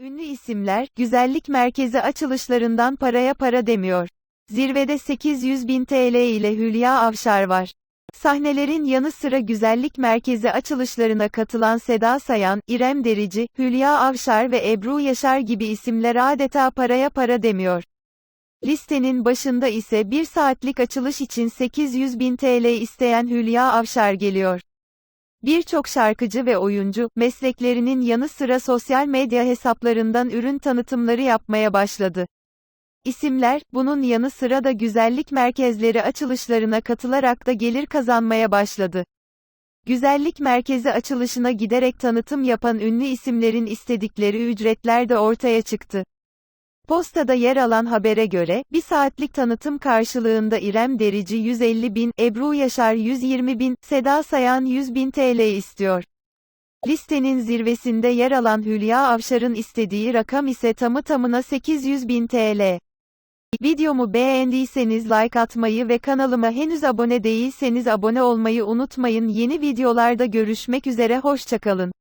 Ünlü isimler, güzellik merkezi açılışlarından paraya para demiyor. Zirvede 800 bin TL ile Hülya Avşar var. Sahnelerin yanı sıra güzellik merkezi açılışlarına katılan Seda Sayan, İrem Derici, Hülya Avşar ve Ebru Yaşar gibi isimler adeta paraya para demiyor. Listenin başında ise bir saatlik açılış için 800 bin TL isteyen Hülya Avşar geliyor. Birçok şarkıcı ve oyuncu, mesleklerinin yanı sıra sosyal medya hesaplarından ürün tanıtımları yapmaya başladı. İsimler, bunun yanı sıra da güzellik merkezleri açılışlarına katılarak da gelir kazanmaya başladı. Güzellik merkezi açılışına giderek tanıtım yapan ünlü isimlerin istedikleri ücretler de ortaya çıktı. Postada yer alan habere göre, bir saatlik tanıtım karşılığında İrem Derici 150 bin, Ebru Yaşar 120 bin, Seda Sayan 100 bin TL istiyor. Listenin zirvesinde yer alan Hülya Avşar'ın istediği rakam ise tamı tamına 800 bin TL. Videomu beğendiyseniz like atmayı ve kanalıma henüz abone değilseniz abone olmayı unutmayın. Yeni videolarda görüşmek üzere hoşçakalın.